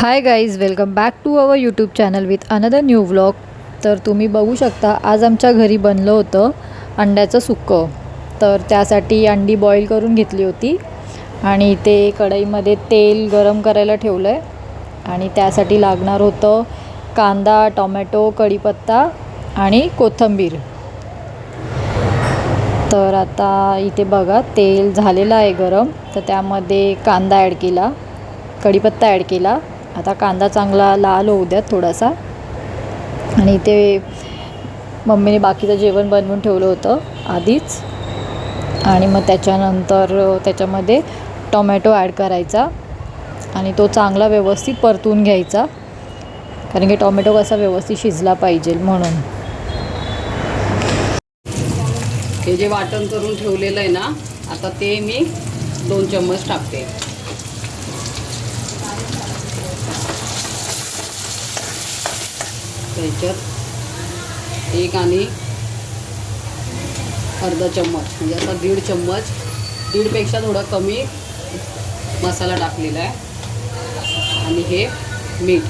Hi guys welcome back to our YouTube channel with another new vlog तर तुम्ही बघू शकता आज आमच्या घरी बनलं होतं अंड्याचं सुक्कं. तर त्यासाठी अंडी बॉईल करून घेतली होती आणि ते कढईमध्ये तेल गरम करायला ठेवलं आहे आणि त्यासाठी लागणार होतं कांदा टोमॅटो कढीपत्ता आणि कोथिंबीर. तर आता इथे बघा तेल झालेलं आहे गरम. तर त्यामध्ये कांदा ॲड केला कढीपत्ता ॲड केला. आता कांदा चांगला लाल होऊ द्यात थोडासा. आणि इथे मम्मीने बाकीचं जेवण बनवून ठेवलं होतं आधीच. आणि मग त्याच्यानंतर त्याच्यामध्ये टोमॅटो ॲड करायचा. आणि तो चांगला व्यवस्थित परतून घ्यायचा. कारण की टोमॅटो कसा व्यवस्थित शिजला पाहिजे म्हणून. हे जे वाटण करून ठेवलेलं आहे ना आता ते मी दोन चम्मच टाकते. त्याच्यात एक आणि अर्धा चम्मच म्हणजे असा दीड चम्मच दीडपेक्षा थोडा कमी मसाला टाकलेला आहे. आणि हे मीठ.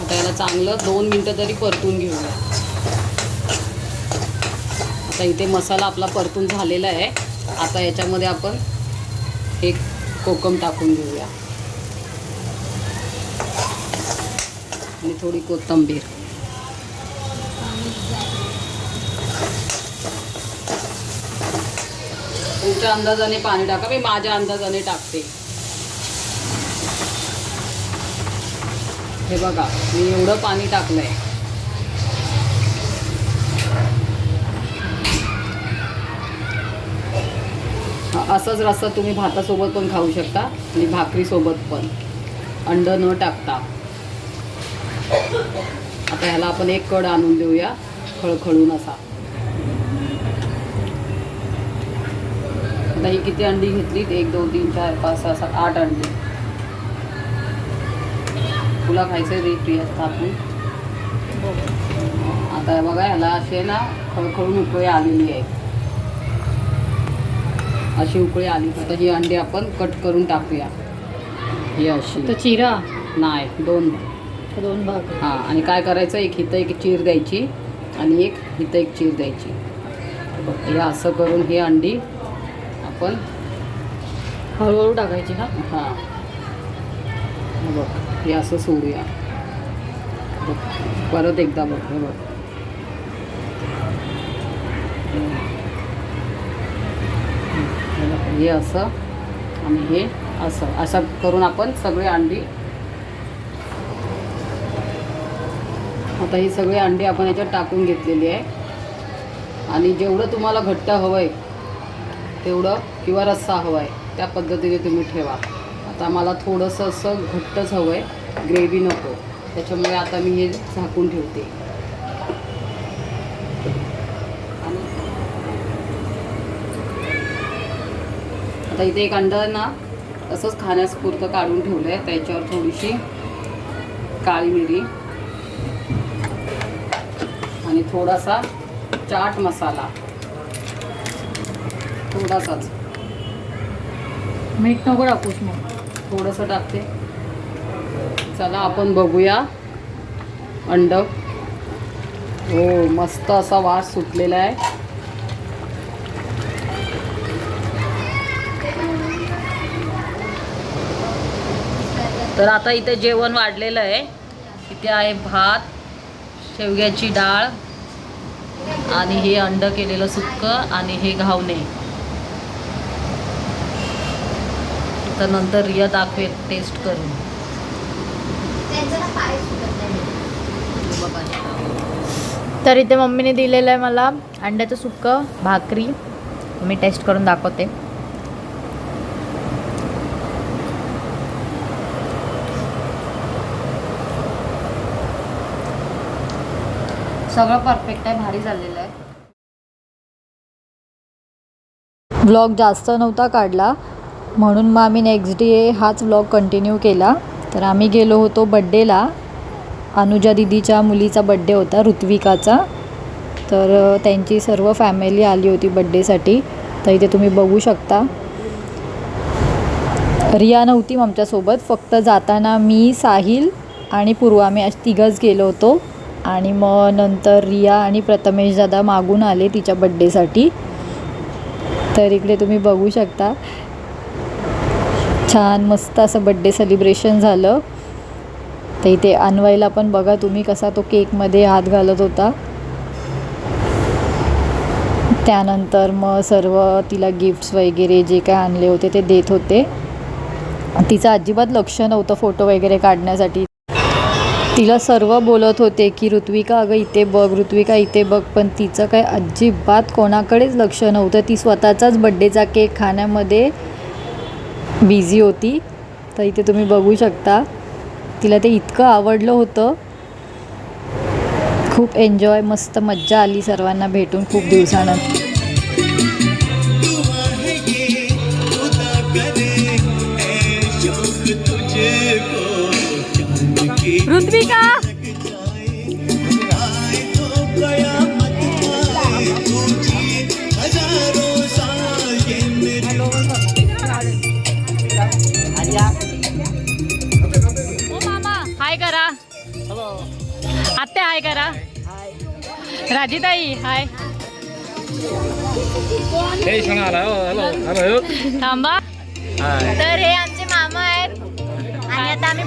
आता याला चांगलं दोन मिनटं तरी परतून घेऊया. आता इथे मसाला आपला परतून झालेला आहे. आता याच्यामध्ये आपण एक कोकम टाकून घेऊया. आणि थोडी कोथिंबीर. तुमच्या अंदाजाने पाणी टाका मी माझ्या अंदाजाने टाकते. हे बघा मी एवढं पाणी टाकलंय. हा, असंच रस्सा तुम्ही भातासोबत पण खाऊ शकता आणि भाकरीसोबत पण. अंड न टाकता. आता ह्याला आपण एक कड आणून देऊया. खळखळून असा. आता ही किती अंडी घेतलीत एक दोन तीन चार पाच सहा सात आठ अंडी. तुला खायचं रे प्रिया थापून. आता बघा ह्याला असे ना खळखळून उकळी आलेली आहे. अशी उकळी आली. आता ही अंडी आपण कट करून टाकूया. ही अशी. तर चिरा. नाही दोन. दोन भाग हां आणि काय करायचं? एक हिथं एक चीर द्यायची आणि एक हिथं एक चीर द्यायची. बघ, हे असं करून ही अंडी आपण हळूहळू टाकायची ना हां. हे बघ हे असं सोडूया. बघ, परत एकदा बघ. हे बघ, हे असं आणि हे असं. असं करून आपण सगळे अंडी आता ही सगळी अंडी आपण याच्यात टाकून घेतलेली आहे. आणि जेवढं तुम्हाला घट्ट हवं आहे तेवढं किंवा रस्सा हवा आहे त्या पद्धतीने तुम्ही ठेवा. आता मला थोडंसं असं घट्टच हवं आहे ग्रेव्ही नको. त्याच्यामुळे आता मी हे झाकून ठेवते. आणि आता इथे एक अंडा ना तसंच खाण्यापुरतं काढून ठेवलं आहे त्याच्यावर थोडीशी काळी मिरी आणि थोडासा चाट मसाला. थोडासाच. मीठ नको टाकूस मग थोडंसं टाकते. चला आपण बघूया. अंड. हो मस्त असा वास सुटलेला आहे. तर आता इथे जेवण वाढलेलं आहे. इथे आहे भात शेवग्याची डाळ आणि हे अंड केलेलं सुक्कं आणि हे घावणे. तर नंतर रिया दाखवेल टेस्ट करून. तर इथे मम्मीने दिलेलं आहे मला अंड्याचं सुक्कं भाकरी. मी टेस्ट करून दाखवते. सगळं परफेक्ट आहे भारी झालेलं आहे. व्लॉग जास्त नव्हता काढला म्हणून मग आम्ही नेक्स्ट डे हाच व्लॉग कंटिन्यू केला. तर आम्ही गेलो होतो बड्डेला अनुजा दिदीच्या मुलीचा बड्डे होता ऋत्विकाचा. तर त्यांची सर्व फॅमिली आली होती बड्डेसाठी तर इथे तुम्ही बघू शकता. रिया नव्हती आमच्यासोबत फक्त जाताना मी साहिल आणि पूर्वा मी तिघंच गेलो होतो. आणि मग नंतर रिया आणि प्रथमेश दादा मागून आले तिच्या बड्डेसाठी तर इकडे तुम्ही बघू शकता. छान मस्त असं बड्डे सेलिब्रेशन झालं. तर इथे अन्वयला पण बघा तुम्ही कसा तो केकमध्ये हात घालत होता. त्यानंतर मग सर्व तिला गिफ्ट्स वगैरे जे काय आणले होते ते देत होते. तिचं अजिबात लक्ष नव्हतं फोटो वगैरे काढण्यासाठी. तिला सर्व बोलत होते की ऋत्विका अगं इथे बघ ऋत्विका इथे बघ पण तिचं काय अजिबात कोणाकडेच लक्ष नव्हतं. ती स्वतःचाच बड्डेचा केक खाण्यामध्ये बिझी होती. तर इथे तुम्ही बघू शकता तिला ते इतकं आवडलं होतं. खूप एन्जॉय मस्त मज्जा आली सर्वांना भेटून खूप दिवसानंतर. ऋत्विका हाय करा. आत्या हाय करा. राजीताई हाय. हे थांबा. तर हे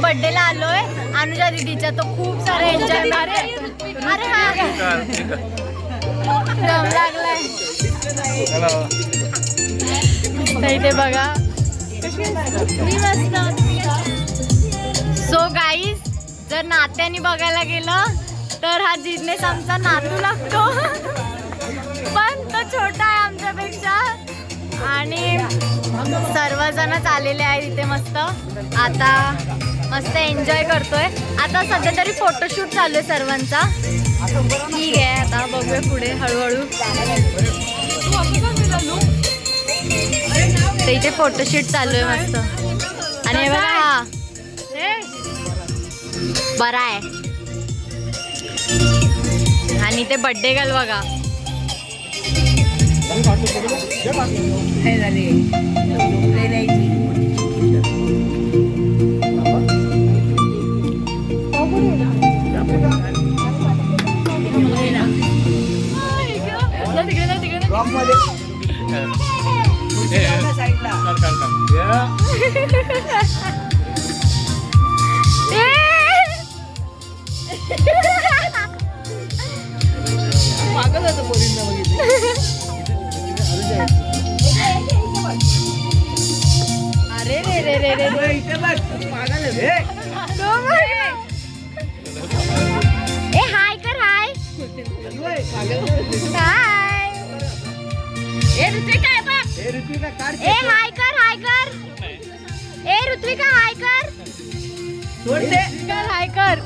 बर्थडेला आलोय. अनुजा दीदीच्या तो खूप सारा एन्जॉय अरे हा. लागलाय. इथे बघा. मी मस्त. सो गाईज जर नात्याने बघायला गेलं तर हा जिजनेस आमचा नातू लागतो. पण तो छोटा आहे आमच्यापेक्षा. आणि सर्वजणच आलेले आहेत इथे मस्त. आता मस्त एन्जॉय करतोय. आता सध्या तरी फोटोशूट चालू आहे सर्वांचा. ठीक आहे आता बघूया पुढे हळूहळू. तर इथे फोटोशूट चालू आहे मस्त. आणि हे बघा हा. बरा आहे. आणि ते बड्डे गल बघा. हे झाले. काल या अरे ए ऋत्विका काढ ए हाय कर हाय कर. ए ऋत्विका हाय कर. सोड दे कर हाय कर.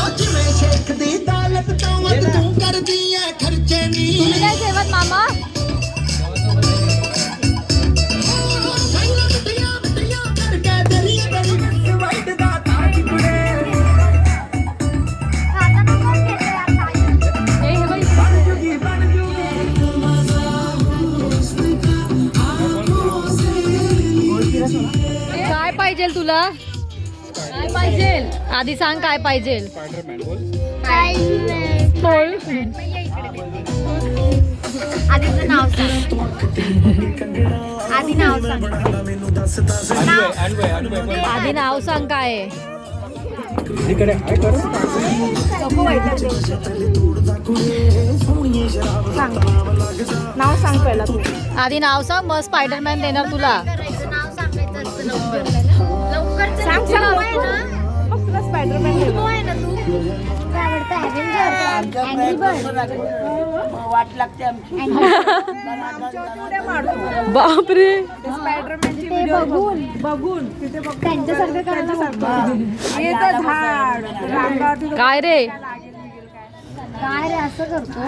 आज मैं शेख दी दालत तो तू कर दिया खर्चे नी तुम्ही काय जेवत मामा? आधी सांग काय पाहिजे. नाव सांग. आधी नाव सांग. आधी नाव सांग काय. आहे? इकडे हाय कर आधी नाव सांग मग स्पायडरमॅन देणार तुला. नाव सांग सांग. स्पायडरमॅन वाट लागते आमची. बापरे. बघून. बघून. त्यांच्यासारखं काय रे? काय रे असं करतो?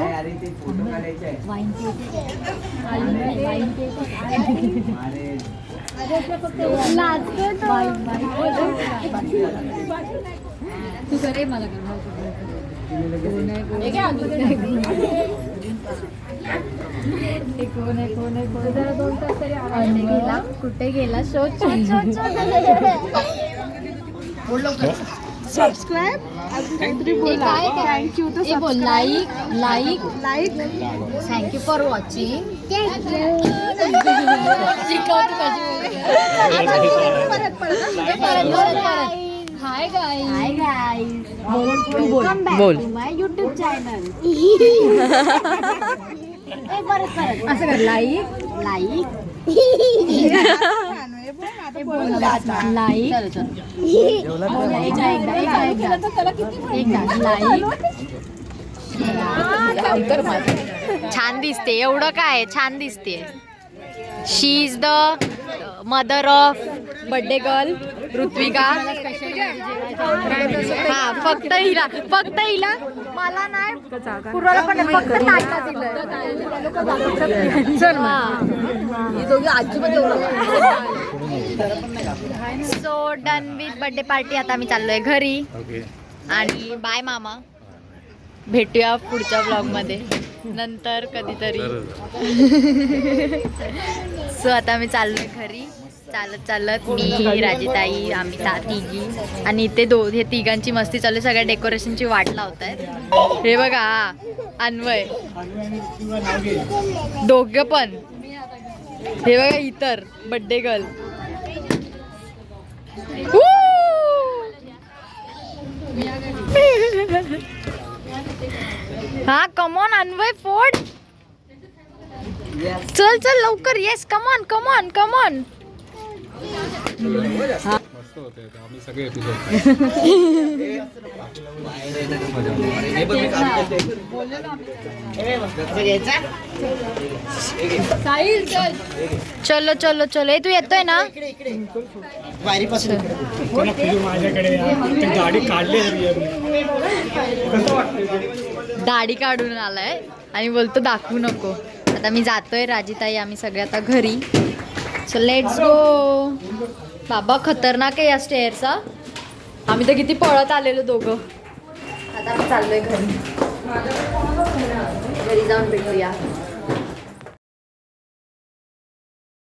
तू करे मला गेला? कुठे गेला शोध शोध शोध. शोध थँक्यू बोल. Like like like thank you for watching hi guy hi guy बोल बोल माय युट्यूब चॅनल परत परत. असं कर लाईक लाईक लाईक छान दिसते एवढं काय छान दिसते. She is the mother of birthday girl Ritvika हा फक्त हिला फक्त हिला मला नाही पूर्वाला पण नाटकात so done with birthday party आता आम्ही चाललोय घरी. आणि बाय मामा. भेटूया पुढच्या ब्लॉगमध्ये नंतर कधीतरी. सो आता आम्ही चाललोय घरी. चालत चालत मी राजेताई आम्ही ता तिघी. आणि इथे दो हे तिघांची मस्ती चालू आहे. सगळ्या डेकोरेशनची वाट लावत आहेत हे बघा अन्वय. दोघं पण. हे बघा इतर बड्डे गर्ल हा कमॉन अन्वय फोड. चल चल लवकर येस कमॉन कमॉन कमॉन मस्त होते आम्ही सगळे एपिसोड चलो. चलो चलो तू येतोय ना? माझ्याकडे गाडी काढली दाढी काढून आलाय. आणि बोलतो दाखवू नको. आता मी जातोय राजीताई आम्ही सगळे आता घरी. सो लेट्स गो बाबा खतरनाक आहे या स्टेअरचा आम्ही तर किती पळत आलेलो दोघं. आता आम्ही चाललोय घरी. घरी जाऊन भेटूया.